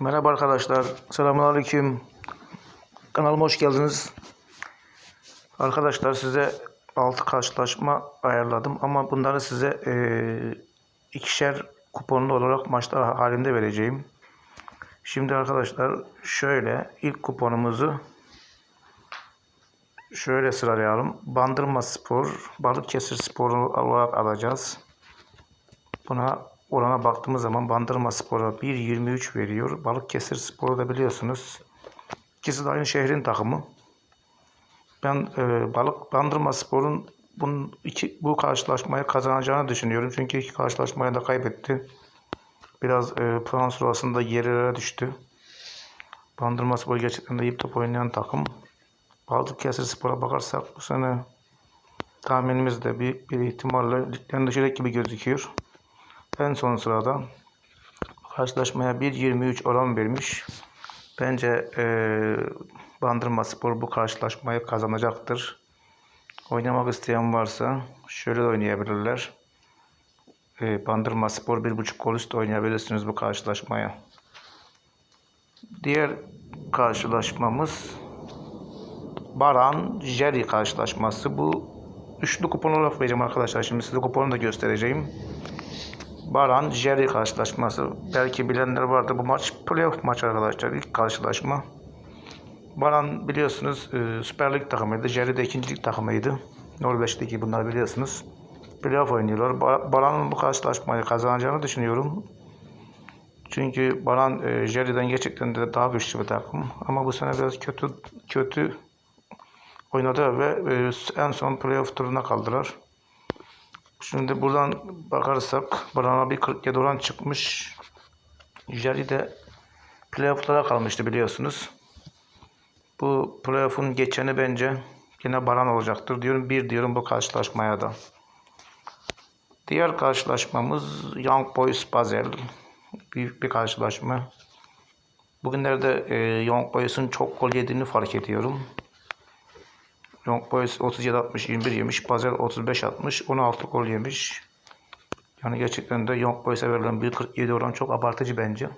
Merhaba arkadaşlar. Selamünaleyküm. Kanalıma hoş geldiniz. Arkadaşlar size 6 karşılaşma ayarladım ama bunları size eee, ikişer kuponlu olarak maçlar halinde vereceğim. Şimdi arkadaşlar şöyle ilk kuponumuzu şöyle sıralayalım. Bandırma Spor, Balıkesir Spor olarak alacağız. Buna orana baktığımız zaman Bandırma Spor'a 1.23 veriyor. Balıkesir Spor'u da biliyorsunuz. İkisi de aynı şehrin takımı. Ben e, Balık Bandırma Spor'un bunun iki, bu karşılaşmayı kazanacağını düşünüyorum. Çünkü iki karşılaşmayı da kaybetti. Biraz e, puan sırasında gerilere düştü. Bandırma Spor gerçekten de iyi top oynayan takım. Balıkesir Spor'a bakarsak bu sene tahminimiz de büyük bir ihtimalle ligden düşecek gibi gözüküyor. En son sırada karşılaşmaya 1.23 oran vermiş. Bence eee Bandırma Spor bu karşılaşmayı kazanacaktır. Oynamak isteyen varsa şöyle de oynayabilirler. Eee Bandırma Spor 1.5 gol üstü oynayabilirsiniz bu karşılaşmaya. Diğer karşılaşmamız Baran Jerry karşılaşması. Bu üçlü kupon olarak vereceğim arkadaşlar. Şimdi size kuponu da göstereceğim. Baran Jerry karşılaşması. Belki bilenler vardı. Bu maç playoff maç arkadaşlar. İlk karşılaşma. Baran biliyorsunuz e, Süper Lig takımıydı. Jerry de ikinci lig takımıydı. Norveç'teki bunlar biliyorsunuz. Playoff oynuyorlar. Ba- Baran'ın bu karşılaşmayı kazanacağını düşünüyorum. Çünkü Baran e, Jerry'den gerçekten de daha güçlü bir takım. Ama bu sene biraz kötü kötü oynadı ve e, en son playoff turuna kaldılar. Şimdi buradan bakarsak Baran'a bir 47 oran çıkmış. Jerry de playoff'lara kalmıştı biliyorsunuz. Bu playoff'un geçeni bence yine Baran olacaktır diyorum. Bir diyorum bu karşılaşmaya da. Diğer karşılaşmamız Young Boys Basel. Büyük bir karşılaşma. Bugünlerde e, Young Boys'un çok gol yediğini fark ediyorum. Young Boys 37-60 21 yemiş. Basel 35-60 16 gol yemiş. Yani gerçekten de Young Boys'a verilen 1.47 oran çok abartıcı bence.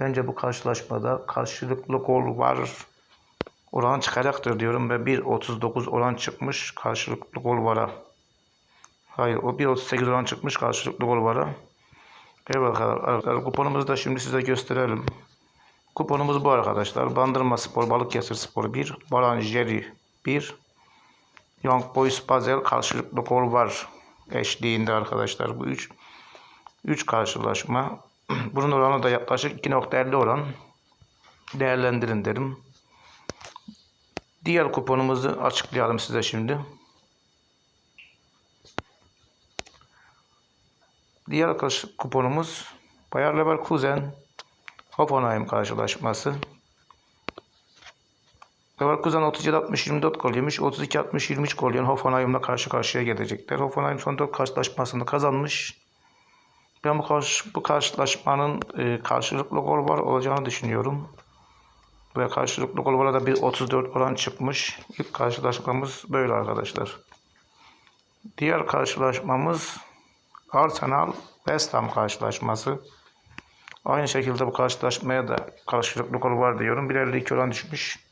Bence bu karşılaşmada karşılıklı gol var. Oran çıkacaktır diyorum ve 1.39 oran çıkmış karşılıklı gol vara. Hayır o 1.38 oran çıkmış karşılıklı gol vara. Evet arkadaşlar kuponumuzu da şimdi size gösterelim. Kuponumuz bu arkadaşlar. Bandırma Spor, Balıkesir Spor 1, Baran Jerry 1, Young Boys Basel karşılıklı gol var eşliğinde arkadaşlar. Bu 3 3 karşılaşma. Bunun oranı da yaklaşık 2.50 oran. Değerlendirin derim. Diğer kuponumuzu açıklayalım size şimdi. Diğer kuponumuz Bayer Leverkusen Hoffenheim karşılaşması. Leverkusen 37-60-24 gol yemiş. 32-60-23 gol yiyen Hoffenheim'la karşı karşıya gelecekler. Hoffenheim son 4 karşılaşmasını kazanmış. Ben bu, karşı, bu karşılaşmanın e, karşılıklı gol var olacağını düşünüyorum. Ve karşılıklı gol var da bir 34 oran çıkmış. İlk karşılaşmamız böyle arkadaşlar. Diğer karşılaşmamız Arsenal West Ham karşılaşması. Aynı şekilde bu karşılaşmaya da karşılıklı gol var diyorum. 1.52 oran düşmüş.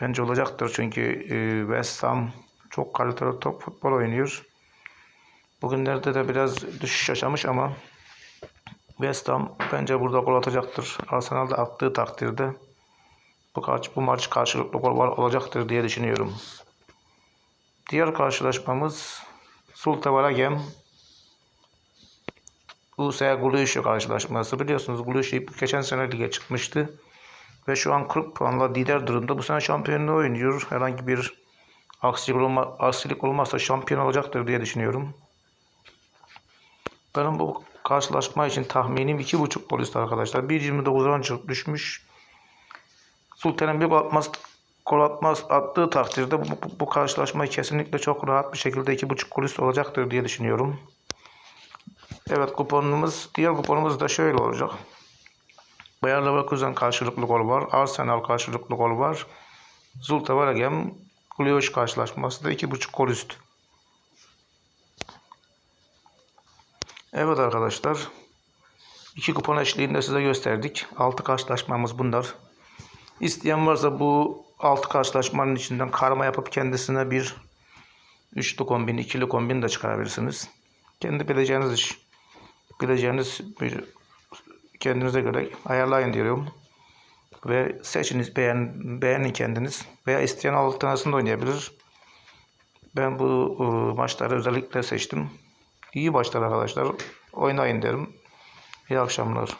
Bence olacaktır çünkü e, West Ham çok kaliteli top futbol oynuyor. Bugünlerde de biraz düşüş yaşamış ama West Ham bence burada gol atacaktır. Arsenal da attığı takdirde bu, karşı, bu maç karşılıklı gol var olacaktır diye düşünüyorum. Diğer karşılaşmamız Zulte Waregem USA Guluşu karşılaşması. Biliyorsunuz Guluşu geçen sene lige çıkmıştı. Ve şu an 40 puanla lider durumda. Bu sene şampiyonluğu oynuyor. Herhangi bir aksilik, olma, aksilik olmazsa şampiyon olacaktır diye düşünüyorum. Benim bu karşılaşma için tahminim 2.5 gol üstü arkadaşlar. 1.29 oran çıkıp düşmüş. Sultan'ın bir gol atmaz, gol atmaz attığı takdirde bu, bu, bu karşılaşmayı kesinlikle çok rahat bir şekilde 2.5 gol üstü olacaktır diye düşünüyorum. Evet kuponumuz, diğer kuponumuz da şöyle olacak. Bayer Leverkusen karşılıklı gol var. Arsenal karşılıklı gol var. Zulte Waregem Kulyoş karşılaşması da 2.5 gol üstü. Evet arkadaşlar. İki kupon eşliğinde size gösterdik. Altı karşılaşmamız bunlar. İsteyen varsa bu altı karşılaşmanın içinden karma yapıp kendisine bir üçlü kombin, ikili kombin de çıkarabilirsiniz. Kendi bileceğiniz iş. Bileceğiniz bir kendinize göre ayarlayın diyorum. Ve seçiniz, beğen, beğenin kendiniz. Veya isteyen alternasını da oynayabilir. Ben bu e, maçları özellikle seçtim. İyi maçlar arkadaşlar. Oynayın derim. İyi akşamlar.